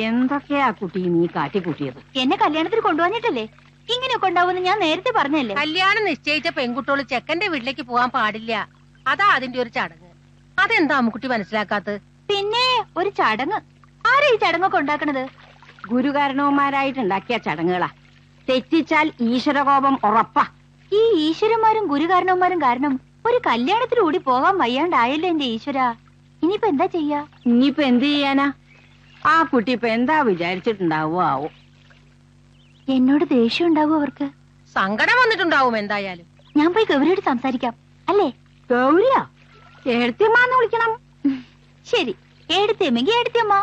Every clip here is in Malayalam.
എന്തൊക്കെയാ കുട്ടി നീ കാട്ടിക്കൂട്ടിയത്? എന്നെ കല്യാണത്തിന് കൊണ്ടുവന്നിട്ടല്ലേ? ഇങ്ങനെയൊക്കെ ഉണ്ടാവുമെന്ന് ഞാൻ നേരത്തെ പറഞ്ഞല്ലേ? കല്യാണം നിശ്ചയിച്ച പെൺകുട്ടികൾ ചെക്കന്റെ വീട്ടിലേക്ക് പോകാൻ പാടില്ല. അതാ അതിന്റെ ഒരു ചടങ്ങ്. അതെന്താ അമ്മുക്കുട്ടി മനസ്സിലാക്കാത്തത്? പിന്നെ ഒരു ചടങ്ങ്. ആരാ ഈ ചടങ്ങൊക്കെ ഉണ്ടാക്കണത്? ഗുരുകാരണവന്മാരായിട്ട് ഉണ്ടാക്കിയ ചടങ്ങുകളാ. തെറ്റിച്ചാൽ ഈശ്വരകോപം ഉറപ്പാ. ഈ ഈശ്വരന്മാരും ഗുരുകാരണവന്മാരും കാരണം ഒരു കല്യാണത്തിലൂടി പോകാൻ വയ്യാണ്ടായല്ലോ എന്റെ ഈശ്വര? ഇനിയിപ്പോ എന്താ ചെയ്യാ? ഇനിയിപ്പോ എന്ത് ചെയ്യാനാ? ആ കുട്ടി ഇപ്പൊ എന്താ വിചാരിച്ചിട്ടുണ്ടാവോ ആവോ എന്നോട് ദേഷ്യം ഉണ്ടാവും അവർക്ക്? സങ്കടം വന്നിട്ടുണ്ടാവും എന്തായാലും. ഞാൻ പോയി ഗൗരിയോട് സംസാരിക്കാം. അല്ലേ? ഗൗരിയാ? എഴുത്തിയമ്മാന്ന് വിളിക്കണം. ശരി. എടുത്തേമെങ്കി എടുത്തമ്മ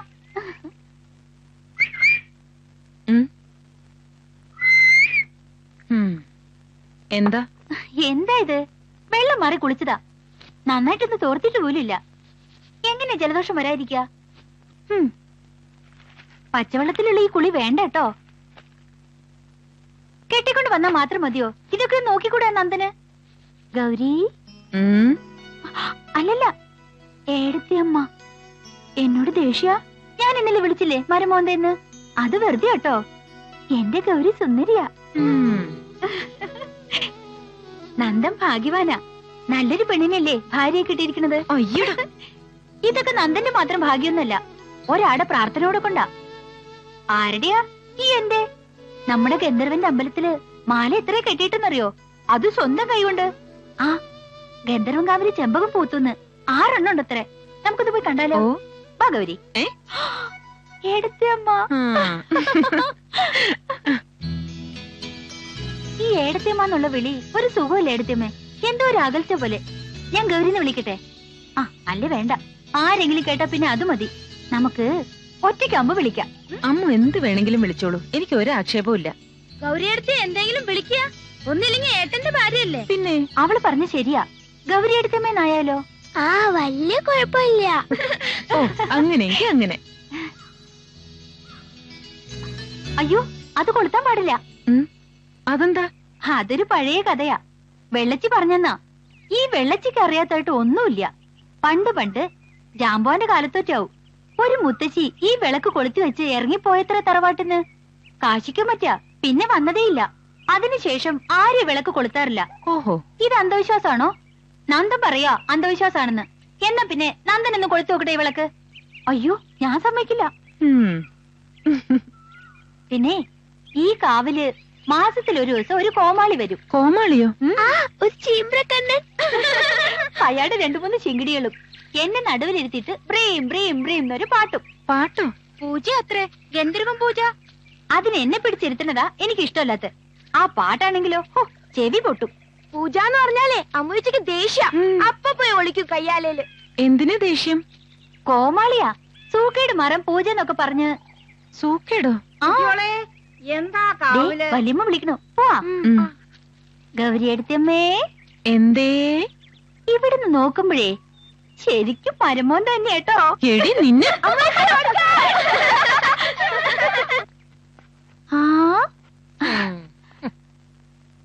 എന്താ? എന്താ ഇത്? വെള്ളം മാറി കുളിച്ചതാ. നന്നായിട്ടൊന്ന് തോർത്തിട്ട് പോലും ഇല്ല എങ്ങനെ ജലദോഷം വരാതിരിക്ക? പച്ചവെള്ളത്തിലുള്ള ഈ കുളി വേണ്ട കേട്ടോ. കെട്ടിക്കൊണ്ട് വന്നാ മാത്രം മതിയോ? ഇതൊക്കെ നോക്കിക്കൂടെ നന്ദന്? ഗൗരി. അല്ലല്ല ഏടത്തെ അമ്മ. എന്നോട് ദേഷ്യ. ഞാൻ ഇന്നലെ വിളിച്ചില്ലേ മരമോന്തെന്ന് അത് വെറുതെ കേട്ടോ. എന്റെ ഗൗരി സുന്ദരിയ. നന്ദൻ ഭാഗ്യവാനാ. നല്ലൊരു പെണ്ണിനല്ലേ ഭാര്യയെ കിട്ടിയിരിക്കുന്നത്? അയ്യോ ഇതൊക്കെ നന്ദന്റെ മാത്രം ഭാഗ്യൊന്നുമല്ല ഒരാടെ പ്രാർത്ഥനയോടെ കൊണ്ടാ ആരുടെയാ? ഈ എന്റെ നമ്മുടെ ഗന്ധർവന്റെ അമ്പലത്തിൽ മാല എത്ര കെട്ടിയിട്ടെന്നറിയോ? അത് സ്വന്തം കൈകൊണ്ട്. ആ ഗന്ധർവൻ കാവിലെ ചെമ്പകം പൂത്തുന്ന് ആറെണ്ണം ഉണ്ട് അത്രേ നമുക്കൊന്ന് പോയി കണ്ടാലോ? ഭഗവരി? എടുത്തേ അമ്മ. ഈ ഏടത്തേമ്മ എന്നുള്ള വിളി ഒരു സുഖമില്ല ഏടത്തിയമ്മേ എന്തോ ഒരു അകൽച്ച പോലെ. ഞാൻ ഗൗരിനെ വിളിക്കട്ടെ? ആ അല്ലേ വേണ്ട. ആരെങ്കിലും കേട്ടാ പിന്നെ അത് മതി. നമുക്ക് ഒറ്റയ്ക്കാകുമ്പോ വിളിക്കാം. അമ്മ എന്ത് വേണമെങ്കിലും വിളിച്ചോളൂ. എനിക്ക് ഒരു ആക്ഷേപവും ഇല്ല. ഗൗരിയടുത്ത് എന്തെങ്കിലും വിളിക്കുക? ഒന്നില്ലെങ്കിൽ ഏട്ടന്റെ ഭാര്യയല്ലേ? പിന്നെ? അവൾ പറഞ്ഞ ശരിയാ. ഗൗരി എടുത്തമ്മേന്നായാലോ ആ വലിയ കുഴപ്പമില്ല. ഓ അങ്ങനെയെങ്കിൽ അങ്ങനെ. അയ്യോ അത് കൊളുത്താൻ പാടില്ല. അതെന്താ? അതൊരു പഴയ കഥയാ. വെള്ളച്ചി പറഞ്ഞെന്നാ. ഈ വെള്ളച്ചിക്ക് അറിയാത്തായിട്ട് ഒന്നുമില്ല. പണ്ട് പണ്ട് ജാമ്പോന്റെ കാലത്തൊറ്റാവും. ഒരു മുത്തശ്ശി ഈ വിളക്ക് കൊളുത്തി വെച്ച് ഇറങ്ങിപ്പോയത്ര തറവാട്ടിന്ന്? കാശിക്കും പറ്റാ പിന്നെ വന്നതേയില്ല. അതിനുശേഷം ആര് വിളക്ക് കൊളുത്താറില്ല? ഓഹോ. ഇത് അന്ധവിശ്വാസാണോ നന്ദൻ പറയാ അന്ധവിശ്വാസാണെന്ന് എന്നാ പിന്നെ നന്ദൻ ഒന്ന് കൊളുത്തു നോക്കട്ടെ ഈ വിളക്ക്? അയ്യോ ഞാൻ സമ്മതിക്കില്ല. പിന്നെ ഈ കാവിൽ മാസത്തിൽ ഒരു ദിവസം ഒരു കോമാളി വരും. കോമാളിയോ? ഒരു ചീമ്പ്രക്കണ്ണൻ അയാളുടെ രണ്ടു മൂന്ന് ചിങ്കിടികളും. എന്നെ നടുവിലിരുത്തിയിട്ട് ബ്രീം ബ്രീം ബ്രീം എന്നൊരു പാട്ടും. പാട്ടോ? പൂജ അത്രേ? ഗന്ധർവം പൂജ? അതിന് എന്നെ പിടിച്ചിരുത്തണതാ എനിക്ക് ഇഷ്ടമല്ലാത്ത ആ പാട്ടാണെങ്കിലോ? ഹോ ചെവി പൊട്ടും. പൂജ എന്ന് പറഞ്ഞാലേ അമ്മൂച്ചക്ക് ദേഷ്യ. അപ്പ പോയി ഒളിക്കും കയ്യാലേൽ. എന്തിനാ ദേഷ്യം? കോമാളിയാ. സൂക്കേട് മരം പൂജ എന്നൊക്കെ പറഞ്ഞ്. സൂക്കേടോ? ആ. എന്താ വല്യമ്മ വിളിക്കണു. പോവാ. ഗൗരി എടുത്തമ്മേ എന്തേ? ഇവിടുന്ന് നോക്കുമ്പോഴേ ശരിക്കും പരമോൻ തന്നെ കേട്ടോ. എടി നിന്നെ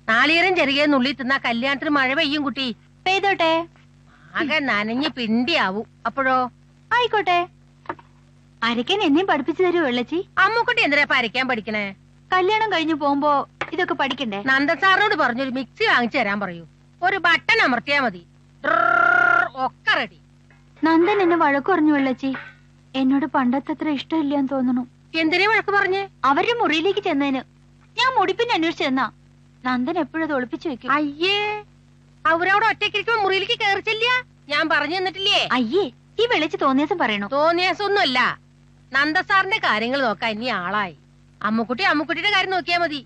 നാളികേരം ചെറിയ നുള്ളി തിന്നാ കല്യാണത്തിന് മഴ പെയ്യും കുട്ടി. പെയ്തോട്ടെ? ആകെ നനഞ്ഞ് പിണ്ടിയാവും. അപ്പോഴോ? ആയിക്കോട്ടെ. അരയ്ക്കാൻ എന്നെയും പഠിപ്പിച്ചു തരൂ വെള്ളച്ചി? അമ്മുക്കുട്ടി എന്തിനാ പരയ്ക്കാൻ പഠിക്കണേ? കല്യാണം കഴിഞ്ഞു പോകുമ്പോ ഇതൊക്കെ പഠിക്കണ്ടേ? നന്ദൻ സാറിനോട് പറഞ്ഞൊരു മിക്സി വാങ്ങിച്ചു തരാൻ പറയൂ. ഒരു ബട്ടൺ അമർത്തിയാ മതി. ഒക്കെ റെഡി നന്ദൻ എന്നെ വഴക്ക് പറഞ്ഞു വെള്ളച്ചി. എന്നോട് പണ്ടത്തെത്ര ഇഷ്ടമില്ല എന്ന് തോന്നുന്നു. എന്തിനേ വഴക്ക് പറഞ്ഞേ? അവരുടെ മുറിയിലേക്ക് ചെന്നതിന് ഞാൻ മുടിപ്പിന് അന്വേഷിച്ചു ചെന്നാ. നന്ദൻ എപ്പോഴും ഒളിപ്പിച്ചു വെക്കും. അയ്യേ അവരവിടെ ഒറ്റയ്ക്കിരിക്കുമ്പോ മുറിയിലേക്ക് കയറിച്ചില്ല ഞാൻ പറഞ്ഞു തന്നിട്ടില്ലേ? അയ്യേ ഈ വെളിച്ച് തോന്നിയസം പറയണു? തോന്നിയാസം ഒന്നുമല്ല നന്ദസാറിന്റെ കാര്യങ്ങൾ നോക്കാൻ ഇനി ആളായി. അമ്മക്കുട്ടി അമ്മക്കുട്ടിയുടെ കാര്യം നോക്കിയാ മതി.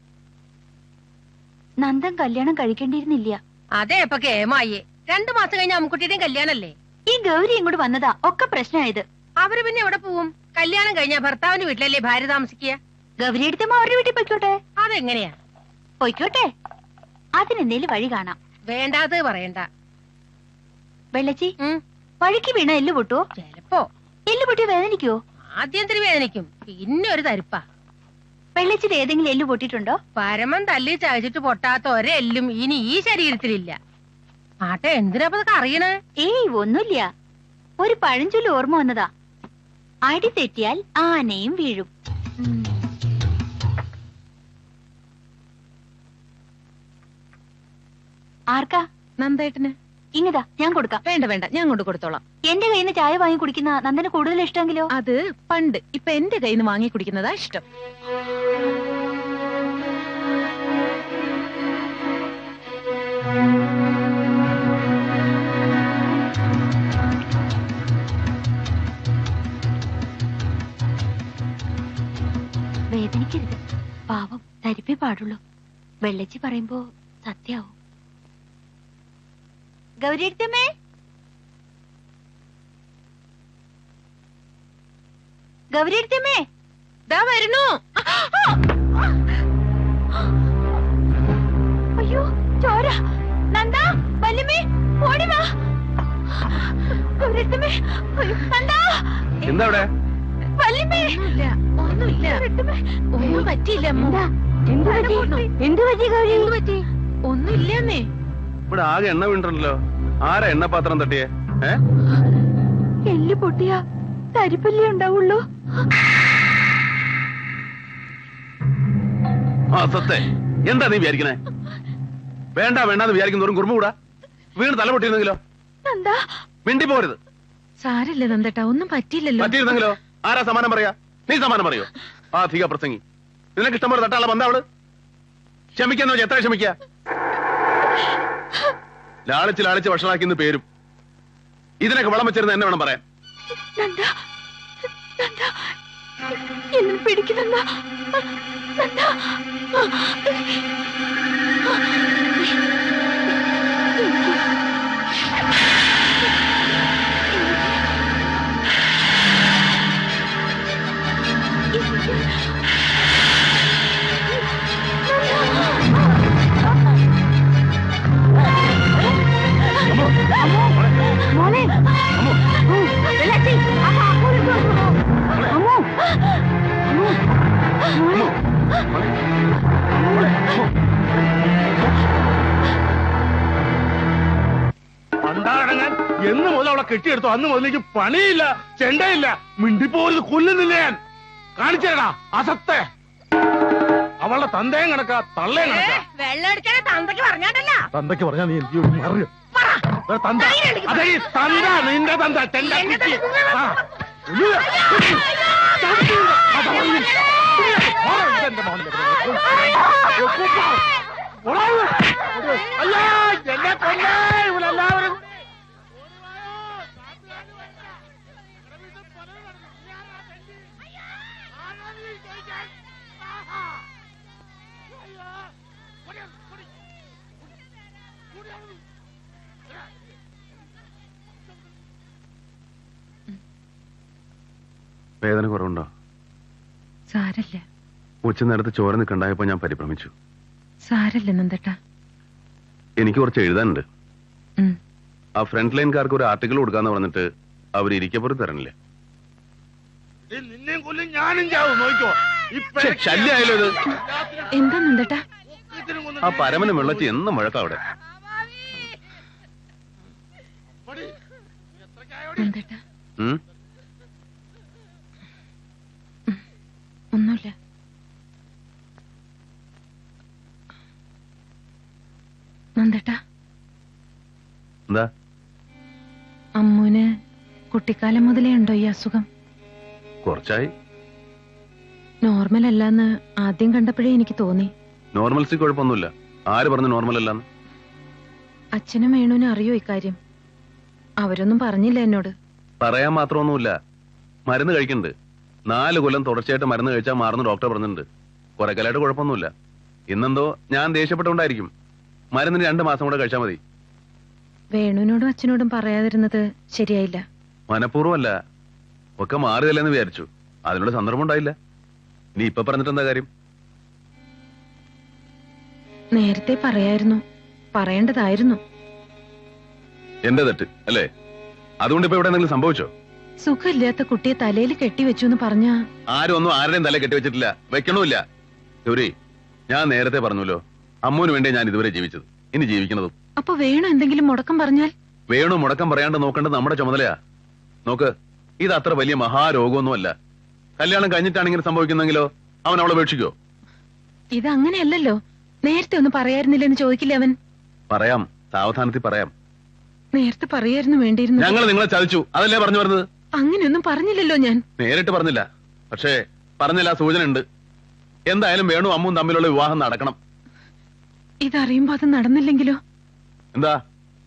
നന്ദൻ കല്യാണം കഴിക്കേണ്ടിയിരുന്നില്ല. അതെ ഇപ്പൊ കേമായേ രണ്ടു മാസം കഴിഞ്ഞ അമ്മുക്കുട്ടിയുടെയും കല്യാണല്ലേ? ഈ ഗൗരി ഇങ്ങോട്ട് വന്നതാ ഒക്കെ പ്രശ്നമായത്. അവർ പിന്നെ എവിടെ പോവും? കല്യാണം കഴിഞ്ഞ ഭർത്താവിന്റെ വീട്ടിലല്ലേ ഭാര്യ താമസിക്കുക? ഗൗരി എടുത്തമ്മ അവരുടെ വീട്ടിൽ പൊയ്ക്കോട്ടെ? അതെങ്ങനെയാ? പൊയ്ക്കോട്ടെ. അതിനെന്തേലും വഴി കാണാം. വേണ്ടാത് പറയണ്ട. വെള്ളച്ചി വഴിക്ക് വീണ എല്ല് പൊട്ടുവോ? ചെലപ്പോ. എല്ല് പൊട്ടി വേദനിക്കോ ആദ്യം തിരി വേദനിക്കും. പിന്നെ ഒരു തരിപ്പാ. വെള്ളച്ചിൽ ഏതെങ്കിലും എല്ല് പൊട്ടിയിട്ടുണ്ടോ? പരമം തല്ലി ചായച്ചിട്ട് പൊട്ടാത്ത ഒരെല്ലും ഇനി ഈ ശരീരത്തിലില്ല. ആട്ടെ എന്തിനാ അപ്പൊ അറിയണേ? ഏയ് ഒന്നുമില്ല. ഒരു പഴഞ്ചൊല്ലി ഓർമ്മ വന്നതാ. അടി തെറ്റിയാൽ ആനയും വീഴും. ആർക്കാ? നന്ദേട്ടന്. ഇങ്ങതാ ഞാൻ കൊടുക്കാം. വേണ്ട വേണ്ട ഞാൻ കൊണ്ട് കൊടുത്തോളാം. എന്റെ കയ്യിൽ നിന്ന് ചായ വാങ്ങി കുടിക്കുന്ന നന്ദന് കൂടുതൽ ഇഷ്ടമെങ്കിലോ? അത് പണ്ട് ഇപ്പൊ എന്റെ കയ്യിൽ നിന്ന് വാങ്ങി കുടിക്കുന്നതാ ഇഷ്ടം. പാവം ധരിപ്പേ പാടുള്ളൂ. വെള്ളച്ചി പറയുമ്പോ സത്യാവും. ഗൗരിയടുത്തമ്മേ ഗൗരിയടുത്തമ്മേ ദാ വരുന്നു. അയ്യോ ചോര. നന്ദ വല്യമ്മേ ഓടി വാ. അയ്യോ നന്ദ. എന്താ ഒന്നും പറ്റിയില്ല ഒന്നുമില്ലെന്നേ. ഇവിടെ ആകെ എണ്ണ വീണ്ടല്ലോ ആരാ എണ്ണപാത്രം തട്ടിയേ? ഏ? എല്ല് പൊട്ടിയ തരിപ്പല്ലേ ഉണ്ടാവുള്ളൂ. ആ സത്തെ. എന്താ നീ വിചാരിക്കണേ? വേണ്ട വേണ്ടാന്ന് വിചാരിക്കുന്നവരും കുറുമ്പ് കൂടാ. വീണ് തല പൊട്ടിയിരുന്നെങ്കിലോ? എന്താ മിണ്ടി പോരുത്. സാരില്ല നന്ദേട്ടാ ഒന്നും പറ്റിയില്ലല്ലോ. പറ്റിയിരുന്നെങ്കിലോ? ആരാ സമാനം പറയാ? നീ സമാനം പറയോ? ആ അധിക പ്രസംഗി. നിനക്ക് ഇഷ്ടം പോലെ തട്ടാളെ ബന്ധം അവൾ? ക്ഷമിക്കാന്ന് വെച്ചാൽ എത്ര ക്ഷമിക്ക? ലാളിച്ച് ലാളിച്ച് വഷളാക്കിന്ന് പേരും. ഇതിനൊക്കെ വളം വെച്ചിരുന്ന എന്നെ വേണം പറയാൻ. പിടിക്കുന്ന കെട്ടിയെടുത്തു അന്ന് മുതലേക്ക് പണിയില്ല ചെണ്ടയില്ല മിണ്ടിപ്പോലും കൊല്ലുന്നില്ല ഞാൻ കാണിച്ചേടാ അസത്തെ അവളുടെ തന്തയും കണക്കാ തള്ളയും കണക്കാ വെള്ളം അടിച്ചാലേ തന്തയ്ക്ക് പറഞ്ഞാണ്ടല്ല തന്തയ്ക്ക് പറഞ്ഞാ നീ എനിക്ക് അറിയും തന്ത അതെ ഈ തന്ത നിന്റെ തന്ത ചെണ്ട. ആ. ഉയ്യോ. അതാ പറഞ്ഞു. ഇതെന്റെ. അയ്യോ എന്നെ വേദന കുറവുണ്ടോ? സാരല്ല. ഉച്ച നേരത്ത് ചോര നിൽക്കണ്ടായപ്പോ ഞാൻ പരിഭ്രമിച്ചു. സാരല്ല നന്ദേട്ടാ. എനിക്ക് കുറച്ച് എഴുതാനുണ്ട്. ആ ഫ്രണ്ട് ലൈൻകാർക്ക് ഒരു ആർട്ടിക്കിൾ കൊടുക്കാന്ന് പറഞ്ഞിട്ട് അവർ ഇരിക്കപ്പുറത്ത് തരണില്ല. നിന്നെയും കൊല്ലും ഞാനും ചാവും നോക്കോ ഇത്. എന്താ നന്ദേട്ടാ? ആ പരമനും വെള്ളച്ചി എന്നും മുഴക്കാ അവിടെ. നന്ദേട്ടാ. ഒന്നുമില്ല. നന്ദേട്ടാ. എന്താ? അമ്മൂന് കുട്ടിക്കാലം മുതലേ ഉണ്ടോ ഈ അസുഖം? കുറച്ചായി. നോർമൽ അല്ലാന്ന് ആദ്യം കണ്ടപ്പോഴേ എനിക്ക് തോന്നി. നോർമൽസി കുഴപ്പമൊന്നുമില്ല. ആര് പറഞ്ഞു നോർമൽ അല്ലാന്ന് അച്ഛനും വേണുവിനും അറിയോ ഇക്കാര്യം അവരൊന്നും പറഞ്ഞില്ല എന്നോട്. പറയാൻ മാത്രമൊന്നുമില്ല. മരുന്ന് കഴിക്കുന്നുണ്ട്. നാല് കൊല്ലം തുടർച്ചയായിട്ട് മരുന്ന് കഴിച്ചാൽ മാറുന്ന ഡോക്ടർ പറഞ്ഞിട്ടുണ്ട്. കുറെ കാലമായിട്ട് കുഴപ്പമൊന്നുമില്ല. ഇന്നെന്തോ ഞാൻ ദേഷ്യപ്പെട്ടുകൊണ്ടായിരിക്കും. മരുന്നിന് രണ്ട് മാസം കൂടെ കഴിച്ചാൽ മതി. വേണുവിനോടും അച്ഛനോടും പറയാതിരുന്നത് ശരിയായില്ല. മനഃപൂർവമല്ല. ഒക്കെ മാറുകയല്ലെന്ന് വിചാരിച്ചു. അതിനുള്ള സന്ദർഭം ഉണ്ടായില്ല. നീ ഇപ്പൊ പറഞ്ഞിട്ട് എന്താ കാര്യം? നേരത്തെ പറയായിരുന്നു. പറയേണ്ടതായിരുന്നു. എന്റെ തെറ്റ് അല്ലേ? അതുകൊണ്ട് ഇപ്പൊ ഇവിടെ എന്തെങ്കിലും സംഭവിച്ചോ? സുഖമില്ലാത്ത കുട്ടിയെ തലയിൽ കെട്ടിവെച്ചു എന്ന് പറഞ്ഞ? ആരും ഒന്നും ആരുടെയും തല കെട്ടിവെച്ചിട്ടില്ല. വെക്കണമില്ല ഗൗരി ഞാൻ നേരത്തെ പറഞ്ഞല്ലോ അമ്മുവിന് വേണ്ടി ഞാൻ ഇതുവരെ ജീവിച്ചത്. ഇനി ജീവിക്കുന്നതും അപ്പൊ വേണു എന്തെങ്കിലും മുടക്കം പറഞ്ഞാൽ? വേണു മുടക്കം പറയാണ്ട് നോക്കേണ്ടത് നമ്മുടെ ചുമതലയാ. നോക്ക് ഇത് അത്ര വലിയ മഹാരോഗമൊന്നുമല്ല കല്യാണം കഴിഞ്ഞിട്ടാണ് ഇങ്ങനെ സംഭവിക്കുന്നെങ്കിലോ അവൻ അവളെ ഉപേക്ഷിക്കോ? ഇത് അങ്ങനെയല്ലല്ലോ നേരത്തെ ഒന്നും പറയായിരുന്നില്ലെന്ന് ചോദിക്കില്ല അവൻ? പറയാം. സാവധാനത്തിൽ പറയാം. നേരത്തെ പറയായിരുന്നു വേണ്ടിയിരുന്നു. ഞങ്ങൾ നിങ്ങളെ ചതിച്ചു. അതല്ലേ പറഞ്ഞു വരുന്നത്? അങ്ങനെയൊന്നും പറഞ്ഞില്ലല്ലോ ഞാൻ. നേരിട്ട് പറഞ്ഞില്ല. പക്ഷേ പറഞ്ഞില്ല സൂചന ഉണ്ട് എന്തായാലും വേണു അമ്മും തമ്മിലുള്ള വിവാഹം നടക്കണം. ഇതറിയുമ്പോ അത് നടന്നില്ലെങ്കിലോ? എന്താ?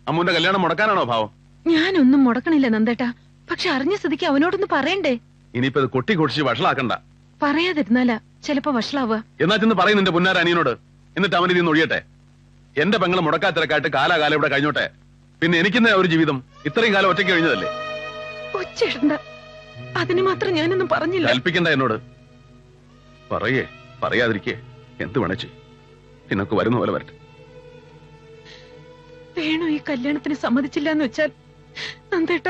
അമ്മുന്റെ കല്യാണം മുടക്കാനാണോ ഭാവം? ഞാനൊന്നും മുടക്കണില്ല നന്ദേട്ടാ. പക്ഷെ അറിഞ്ഞ സ്ഥിതിക്ക് അവനോടൊന്ന് പറയണ്ടേ? ഇനിയിപ്പോ ഇത് കൊട്ടി കൊടിച്ച് വഷളാക്കണ്ട. പറയാതിരുന്നാലാ ചിലപ്പോ വഷളാവുക. എന്നാ ചെന്ന് പറയുന്നു നിന്റെ പുന്നാര അനിയനോട് എന്നിട്ട് അവൻ ഇതിന്ന് ഒഴിയട്ടെ. എന്റെ പെങ്ങളെ മുടക്കാത്തിരക്കായിട്ട് കാലാകാലം ഇവിടെ കഴിഞ്ഞോട്ടെ. പിന്നെ എനിക്കുന്ന ഒരു ജീവിതം? ഇത്രയും കാലം ഒറ്റയ്ക്ക് കഴിഞ്ഞതല്ലേ? ഒച്ചിടണ്ട അതിന് മാത്രം ഞാനൊന്നും പറഞ്ഞില്ല. കൽപ്പിക്കണ്ട എന്നോട്. പറയേ പറയാതിരിക്കേ. എന്ത് വേണച്ചേ നിനക്ക് വരുന്ന പോലെ വരട്ടെ. വേണു ഈ കല്യാണത്തിന് സമ്മതിച്ചില്ല എന്ന് വെച്ചാൽ നന്ദേട്ട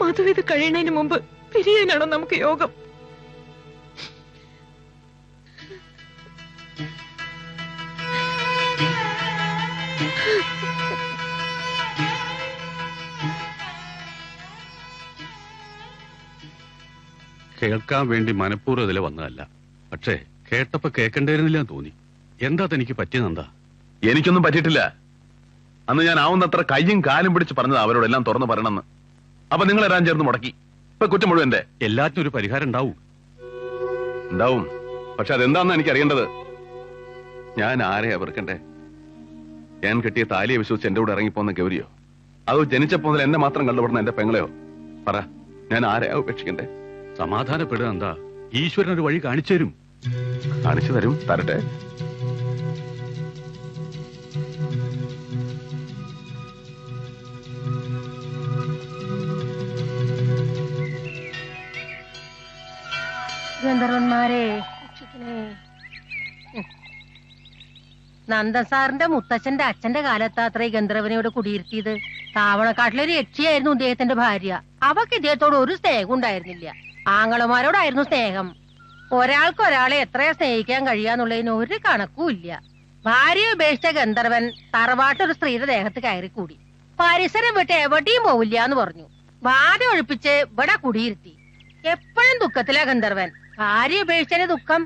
മധു ഇത് കഴിയണതിന് മുമ്പ് പിരിയാനാണോ നമുക്ക് യോഗം? കേൾക്കാൻ വേണ്ടി മനഃപൂർവം ഇതിലെ വന്നതല്ല. പക്ഷേ കേട്ടപ്പോ കേൾക്കണ്ടായിരുന്നില്ല തോന്നി. എന്താ തനിക്ക് പറ്റിയതെന്താ എനിക്കൊന്നും പറ്റിയിട്ടില്ല. അന്ന് ഞാൻ ആവുന്നത്ര കയ്യും കാലും പിടിച്ച് പറഞ്ഞത് അവരോടെല്ലാം തുറന്നു പറയണമെന്ന്. അപ്പൊ നിങ്ങൾ എല്ലാം ചേർന്ന് മുടക്കി. ഇപ്പൊ കുറ്റം മുഴുവൻ എന്റെ. എല്ലാത്തിനും ഒരു പരിഹാരം ഉണ്ടാവും. ഉണ്ടാവും. പക്ഷെ അതെന്താന്ന് എനിക്ക് അറിയേണ്ടത് ഞാൻ ആരെയാ വെറുക്കണ്ടേ ഞാൻ കെട്ടിയ താലിയെ വിശ്വസിച്ച് എന്റെ കൂടെ ഇറങ്ങിപ്പോന്ന ഗൗരിയോ? അതോ ജനിച്ചപ്പോ മുതൽ എന്നെ മാത്രം കണ്ടുപെടുന്ന എന്റെ പെങ്ങളെയോ? പറ. ഞാൻ ആരെയാ ഉപേക്ഷിക്കണ്ടേ സമാധാനപ്പെടുക എന്താ? ഈശ്വരൻ ഒരു വഴി കാണിച്ചു തരും. കാണിച്ചു തരും. തരട്ടെ. ഗന്ധർവന്മാരെ രക്ഷിക്കണേ. ഉം. സാറിന്റെ മുത്തച്ഛന്റെ അച്ഛന്റെ കാലത്താത്ര ഈ ഗന്ധർവനോട് കുടിയിരുത്തിയത്. താവണക്കാട്ടിലൊരു യക്ഷിയായിരുന്നു ഇദ്ദേഹത്തിന്റെ ഭാര്യ. അവക്ക് ഇദ്ദേഹത്തോട് ഒരു സ്നേഹം ഉണ്ടായിരുന്നില്ല. ആങ്ങളമാരോടായിരുന്നു സ്നേഹം. ഒരാൾക്ക് ഒരാളെ എത്രയാ സ്നേഹിക്കാൻ കഴിയാന്നുള്ളതിന് ഒരു കണക്കുമില്ല. ഭാര്യ ഉപേക്ഷിച്ച ഗന്ധർവൻ തറവാട്ടൊരു സ്ത്രീയുടെ ദേഹത്ത് കയറി കൂടി പരിസരം വിട്ട് എവിടെയും പോവില്ല എന്ന് പറഞ്ഞു. ബാധ ഒഴിപ്പിച്ച് ഇവിടെ കുടിയിരുത്തി. എപ്പോഴും ദുഃഖത്തിലാ ഗന്ധർവൻ. ഭാര്യ ഉപേക്ഷിച്ചതിന് ദുഃഖം?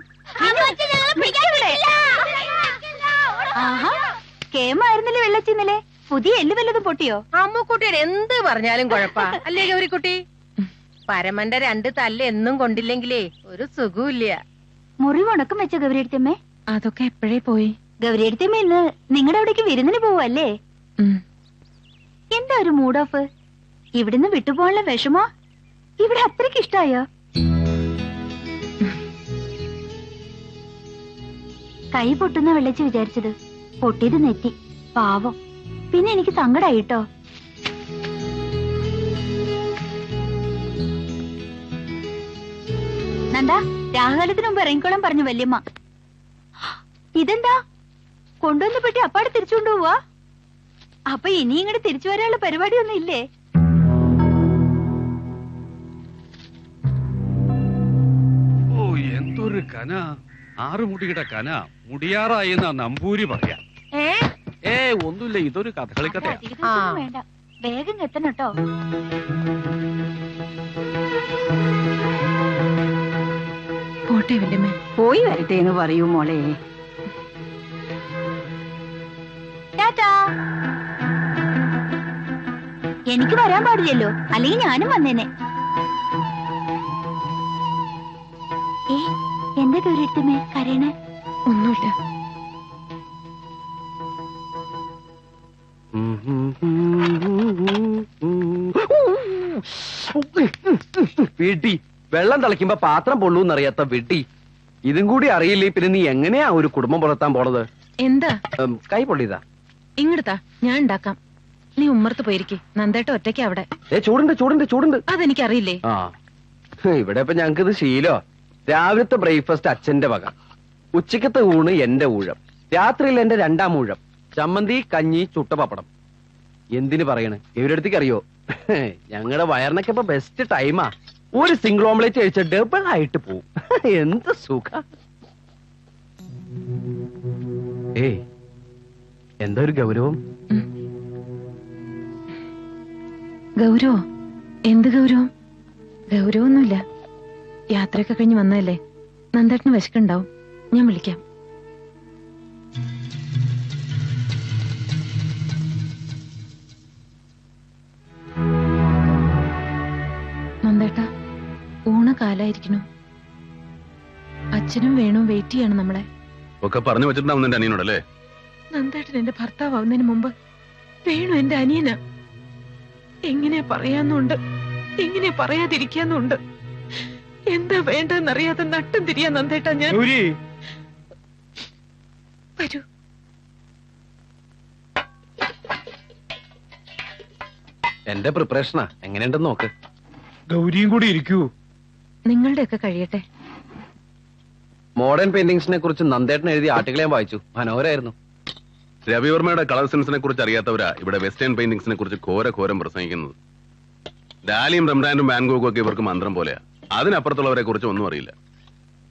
കേമായിരുന്നില്ലേ വെള്ളച്ചിന്നലെ പുതിയ എല്ല് വല്ലതും പൊട്ടിയോ? അമ്മുക്കുട്ടിയുടെ എന്ത് പറഞ്ഞാലും കുഴപ്പാ. അല്ലേ ഗൗരിക്കുട്ടി? പരമന്റെ രണ്ട് തല്ല എന്നും കൊണ്ടില്ലെങ്കിലേ ഒരു സുഖമില്ല മുറി ഉണക്കം വെച്ച ഗൗരിയടുത്തമ്മേ? അതൊക്കെ എപ്പോഴേ പോയി? ഗൗരിയടുത്തമ്മ ഇന്ന് നിങ്ങളുടെ അവിടേക്ക് വിരുന്നിന് പോവല്ലേ? എന്താ ഒരു മൂഡ് ഓഫ് ഇവിടുന്ന് വിട്ടുപോകാനുള്ള വിഷമോ? ഇവിടെ അത്രയ്ക്ക് ഇഷ്ടായോ? കൈ പൊട്ടുന്ന വെള്ളച്ച് വിചാരിച്ചത് പൊട്ടിയത് നെറ്റി പാവം. പിന്നെ എനിക്ക് സങ്കടായിട്ടോ? നന്ദാ രാഹുകാലത്തിന് മുമ്പ് ഇറങ്ങിക്കോളാൻ പറഞ്ഞു വല്യമ്മ ഇതെന്താ കൊണ്ടുവന്ന പെട്ടി അപ്പാടെ തിരിച്ചുകൊണ്ടു പോവാ അപ്പൊ ഇനി ഇങ്ങോട്ട് തിരിച്ചു വരാനുള്ള പരിപാടിയൊന്നും ഇല്ലേ ഓ എന്തൊരു കന ആറുമുടിയുടെ കന മുടിയാറായി എന്നാ നമ്പൂരി പറയാ ഏ ഏ ഒന്നുമില്ല ഇതൊരു കഥകളിക്കഥയാ വേണ്ട വേഗം എത്തണം കേട്ടോ പോട്ടെ വല്യമ്മ പോയി വരട്ടെ എന്ന് പറയൂ മോളെ ടാറ്റാ എനിക്ക് വരാൻ പാടില്ലല്ലോ അല്ലെങ്കിൽ ഞാനും വന്നേനെ ഏ എന്താ പേരെടുത്തമ്മേ കരയണേ ഒന്നുമില്ല വിട്ടി വെള്ളം തിളയ്ക്കുമ്പോ പാത്രം പൊള്ളൂന്ന് പൊള്ളൂന്നറിയാത്ത വിട്ടി. ഇതും കൂടി അറിയില്ലേ പിന്നെ നീ എങ്ങനെയാ ഒരു കുടുംബം പുലർത്താൻ പോണത്? എന്താ? കൈ പൊള്ളിയതാ. ഇങ്ങടുത്താ ഞാൻ ഉണ്ടാക്കാം. നീ ഉമ്മർത്ത് പോയിരിക്കേ നന്ദേട്ട ഒറ്റയ്ക്ക് അവിടെ. ഏ ചൂടുണ്ട് ചൂടുണ്ട് ചൂടുണ്ട്. അതെനിക്കറിയില്ലേ? ആ. ഇവിടെ ഇപ്പൊ ഞങ്ങക്ക് ഇത് ശീലോ രാവിലത്തെ ബ്രേക്ക്ഫാസ്റ്റ് അച്ഛന്റെ വക. ഉച്ചക്കത്തെ ഊണ് എന്റെ ഊഴം. രാത്രിയിൽ എന്റെ രണ്ടാം ഊഴം. ചമ്മന്തി കഞ്ഞി ചുട്ട പപ്പടം. എന്തിനു പറയണ്? ഇവരടുത്തേക്ക് അറിയോ? ഞങ്ങളുടെ വയറിനൊക്കെ ഇപ്പൊ ബെസ്റ്റ് ടൈമാ ഒരു സിംഗിൾ ഓംലേറ്റ് കഴിച്ച ഡബിൾ ആയിട്ട് പോവും. എന്ത് സുഖ. ഏയ് എന്താ ഒരു ഗൗരവം? ഗൗരവോ? എന്ത് ഗൗരവം? ഗൗരവൊന്നുമില്ല. യാത്രയൊക്കെ കഴിഞ്ഞ് വന്നതല്ലേ? നന്ദേട്ടന് വിശക്കുണ്ടാവും ഞാൻ വിളിക്കാം. ഒക്കെ പറഞ്ഞു വെച്ചിട്ടുണ്ടാവും നിന്റെ അനിയനോടല്ലേ നന്ദേട്ടൻ എന്റെ ഭർത്താവുന്നതിന് മുമ്പ് വേണു എന്റെ അനിയന്. എങ്ങനെ പറയാന്നുണ്ട്? എങ്ങനെ പറയാതിരിക്കാന്നുണ്ട്? എന്താ വേണ്ടെന്നറിയാതെ നട്ടം തിരിയാ നന്ദേട്ടാ ഞാൻ. വരൂ. എന്റെ പ്രിപ്പറേഷനാ. എങ്ങനെയുണ്ടെന്ന് നോക്ക്. ഗൗരിയും കൂടി ഇരിക്കൂ. നിങ്ങളുടെയൊക്കെ കഴിയട്ടെ. മോഡേൺ പെയിന്റിങ്സിനെ കുറിച്ച് നന്ദേട്ടൻ എഴുതിയ ആർട്ടിക്കിൾ ഞാൻ വായിച്ചു. മനോഹരായിരുന്നു. രവിവർമ്മയുടെ കളർ സെൻസിനെ കുറിച്ച് അറിയാത്തവരാ ഇവിടെ വെസ്റ്റേൺ പെയിന്റിങ്സിനെ കുറിച്ച് ഘോര ഘോരം പ്രസംഗിക്കുന്നത്. ഡാലിയും റംഡാനും ബാൻഗോക്കും ഒക്കെ ഇവർക്ക് മന്ത്രം പോലെയാ. അതിനപ്പുറത്തുള്ളവരെ കുറിച്ച് ഒന്നും അറിയില്ല.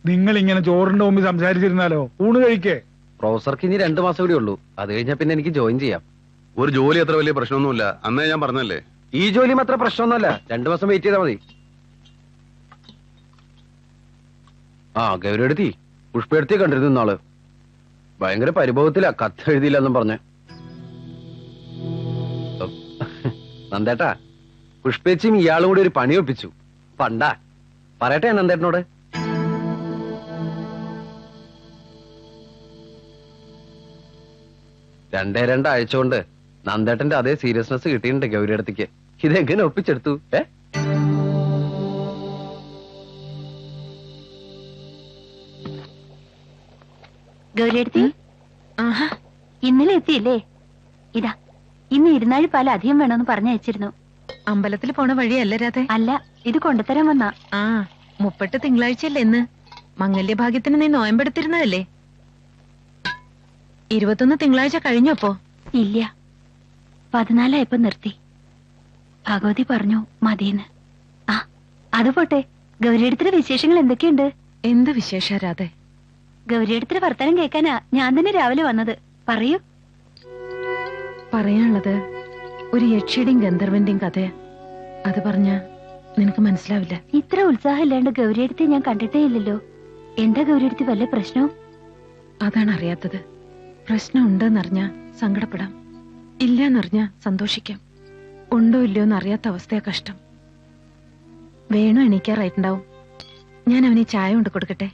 നിങ്ങൾ ഇങ്ങനെ ചോറിന്റെ മുമ്പിൽ സംസാരിച്ചിരുന്നാലോ? ഊണ് കഴിക്കേ. പ്രൊഫസർക്ക് ഇനി രണ്ടു മാസം കൂടി ഉള്ളൂ. അത് കഴിഞ്ഞാൽ പിന്നെ എനിക്ക് ജോയിൻ ചെയ്യാം. ഒരു ജോലി അത്ര വലിയ പ്രശ്നമൊന്നുമില്ല. അന്നേ ഞാൻ പറഞ്ഞല്ലേ? ഈ ജോലിയും അത്ര പ്രശ്നമൊന്നുമല്ല. രണ്ടു മാസം വെയിറ്റ് ചെയ്താൽ മതി. ആ ഗൗരിയെടുത്തി. പുഷ്പയെടുത്തി കണ്ടിരുന്നു നാൾ ഭയങ്കര പരിഭവത്തിലാ കത്ത് എഴുതിയില്ലെന്നും പറഞ്ഞ് നന്ദേട്ടാ പുഷ്പേച്ചിയും ഇയാളും കൂടി ഒരു പണി ഒപ്പിച്ചു. പണ്ടാ. പറയട്ടെ നന്ദേട്ടനോട്. രണ്ടേ രണ്ടാഴ്ച കൊണ്ട് നന്ദേട്ടന്റെ അതേ സീരിയസ്നെസ് കിട്ടിയിട്ടുണ്ട് ഗൗരിയടത്തേക്ക്. ഇതെങ്ങനെ ഒപ്പിച്ചെടുത്തു? ഏ? ഗൗരിയെടുത്തി ആഹാ ഇന്നലെ എത്തിയില്ലേ? ഇതാ ഇന്ന് ഇരുന്നാഴി പാല അധികം വേണമെന്ന് പറഞ്ഞു അയച്ചിരുന്നു അമ്പലത്തിൽ പോണ വഴിയല്ല രാധേ? അല്ല ഇത് കൊണ്ടുതരാൻ വന്നാ. ആ മുപ്പെട്ട് തിങ്കളാഴ്ചയല്ലേ ഇന്ന്. മംഗല്യ ഭാഗ്യത്തിന് നീ നോയമ്പെടുത്തിരുന്നതല്ലേ? ഇരുപത്തൊന്ന് തിങ്കളാഴ്ച കഴിഞ്ഞപ്പോ ഇല്ല പതിനാലായപ്പോ നിർത്തി. ഭഗവതി പറഞ്ഞു മതിയെന്ന്. ആ അത് പോട്ടെ. ഗൗരിയടത്തിന്റെ വിശേഷങ്ങൾ എന്തൊക്കെയുണ്ട്? എന്ത് വിശേഷ രാധേ? ഗൗരിയടത്തിന്റെ വർത്തനം കേൾക്കാനാ ഞാൻ തന്നെ രാവിലെ വന്നത്. പറയൂ. പറയാനുള്ളത് ഒരു യക്ഷിയുടെയും ഗന്ധർവന്റെയും കഥ. അത് പറഞ്ഞ നിനക്ക് മനസ്സിലാവില്ല. ഇത്ര ഉത്സാഹം ഇല്ലാണ്ട് ഗൗരിയടത്തെ ഞാൻ കണ്ടിട്ടേ ഇല്ലല്ലോ. എന്താ ഗൗരിയടത്തി വല്ല പ്രശ്നവും? അതാണ് അറിയാത്തത് പ്രശ്നം ഉണ്ടെന്നറിഞ്ഞ സങ്കടപ്പെടാം. ഇല്ലെന്നറിഞ്ഞാ സന്തോഷിക്കാം. ഉണ്ടോ ഇല്ലയോ എന്ന് അറിയാത്ത അവസ്ഥയാ കഷ്ടം. വേണു എണീക്കാറായിട്ടുണ്ടാവും. ഞാൻ അവന് ചായ കൊണ്ട് കൊടുക്കട്ടെ?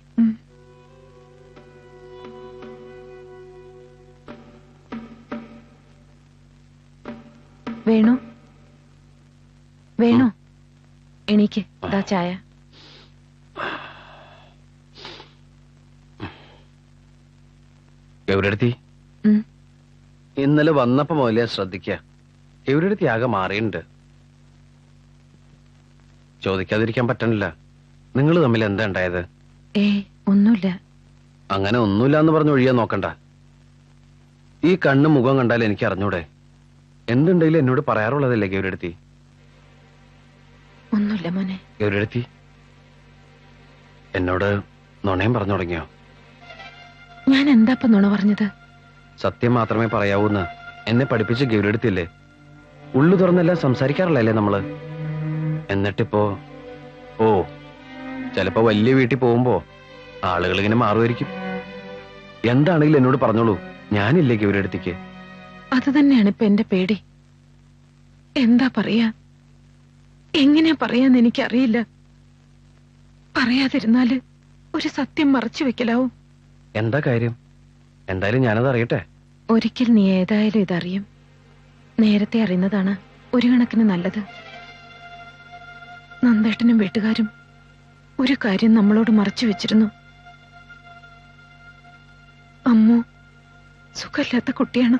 വേണു? വേണു? എണീക്ക്. ഇതാ ചായ. ഗൗരിയടത്തി ഉം. ഇന്നലെ വന്നപ്പോ മുതലേ ഞാൻ ശ്രദ്ധിക്കുക ഗൗരിയടത്തി ആകെ മാറിയിട്ടുണ്ട്. ചോദിക്കാതിരിക്കാൻ പറ്റണില്ല. നിങ്ങൾ തമ്മിൽ എന്താ ഉണ്ടായത്? ഏ ഒന്നുമില്ല. അങ്ങനെ ഒന്നുമില്ല എന്ന് പറഞ്ഞ് ഒഴിയാൻ നോക്കണ്ട. ഈ കണ്ണും മുഖം കണ്ടാൽ എനിക്ക് അറിഞ്ഞൂടെ? എന്തുണ്ടെങ്കിലും എന്നോട് പറയാറുള്ളതല്ലേ ഗൗരിയടത്തി? ഒന്നുമില്ല മോനെ. ഗൗരിയടത്തി? എന്നോട് നുണയും പറഞ്ഞു തുടങ്ങിയോ? ഞാൻ എന്താപ്പ നുണ പറഞ്ഞത്? സത്യം മാത്രമേ പറയാവൂന്ന് എന്നെ പഠിപ്പിച്ച് ഗൗരിയെടുത്തില്ലേ? ഉള്ളു തുറന്നെല്ലാം സംസാരിക്കാറില്ലല്ലേ നമ്മൾ? എന്നിട്ടിപ്പോ ഓ ചിലപ്പോ വലിയ വീട്ടിൽ പോകുമ്പോ ആളുകൾ ഇങ്ങനെ മാറുമായിരിക്കും. എന്താണെങ്കിലും എന്നോട് പറഞ്ഞോളൂ. ഞാനില്ലേ ഗൗരിയെടുത്തേക്ക്? അത് തന്നെയാണ് ഇപ്പൊ എന്റെ പേടി. എന്താ പറയാ? എങ്ങനെയാ പറയാന്ന് എനിക്കറിയില്ല. പറയാതിരുന്നാൽ ഒരു സത്യം മറച്ചു വെക്കലാവും. എന്താ കാര്യം? എന്തായാലും ഞാനത് അറിയട്ടെ. ഒരിക്കൽ നീ ഏതായാലും ഇതറിയും. നേരത്തെ അറിയുന്നതാണ് ഒരു കണക്കിന് നല്ലത്. നന്ദേട്ടനും വീട്ടുകാരും ഒരു കാര്യം നമ്മളോട് മറച്ചു വെച്ചിരുന്നു. അമ്മു സുഖമില്ലാത്ത കുട്ടിയാണ്.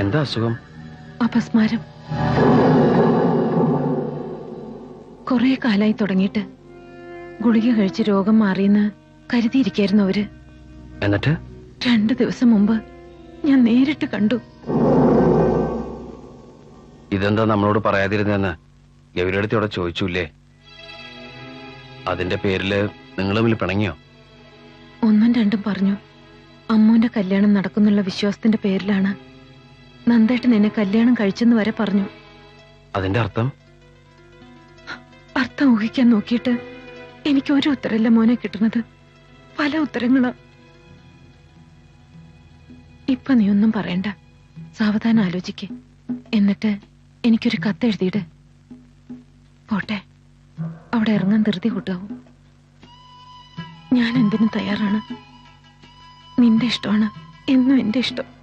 എന്താ അസുഖം? അപസ്മാരം. കുറെ കാലായി തുടങ്ങിയിട്ട് ഗുളിക കഴിച്ച് രോഗം മാറിയെന്ന് കരുതിയിരിക്കായിരുന്നു അവർ. എന്നിട്ട്? രണ്ടു ദിവസം മുമ്പ് ഞാൻ നേരിട്ട് കണ്ടു. ഇതെന്താ നമ്മളോട് പറയാതിരുന്നെന്ന് ഗൗരിയെടുത്തോടെ ചോദിച്ചൂല്ലേ? അതിന്റെ പേരിൽ നിങ്ങൾ തമ്മിൽ പിണങ്ങിയോ? ഒന്നും രണ്ടും പറഞ്ഞു. അമ്മുവിന്റെ കല്യാണം നടക്കുന്നുള്ള വിശ്വാസത്തിന്റെ പേരിലാണ് നന്ദേട്ടൻ എന്നെ കല്യാണം കഴിച്ചെന്ന് വരെ പറഞ്ഞു. അതിന്റെ അർത്ഥം? അർത്ഥം ഊഹിക്കാൻ നോക്കിയിട്ട് എനിക്ക് ഒരു ഉത്തരല്ല മോനെ കിട്ടുന്നത്. പല ഉത്തരങ്ങളാ. ഇപ്പൊ നീ ഒന്നും പറയണ്ട. സാവധാനം ആലോചിക്ക്. എന്നിട്ട് എനിക്കൊരു കത്ത് കത്തെഴുതിയിട് പോട്ടെ. അവിടെ ഇറങ്ങാൻ ധൃതി കൂട്ടാവും. ഞാൻ എന്തിനും തയ്യാറാണ്. നിന്റെ ഇഷ്ടമാണ്. എന്നും എന്റെ ഇഷ്ടം.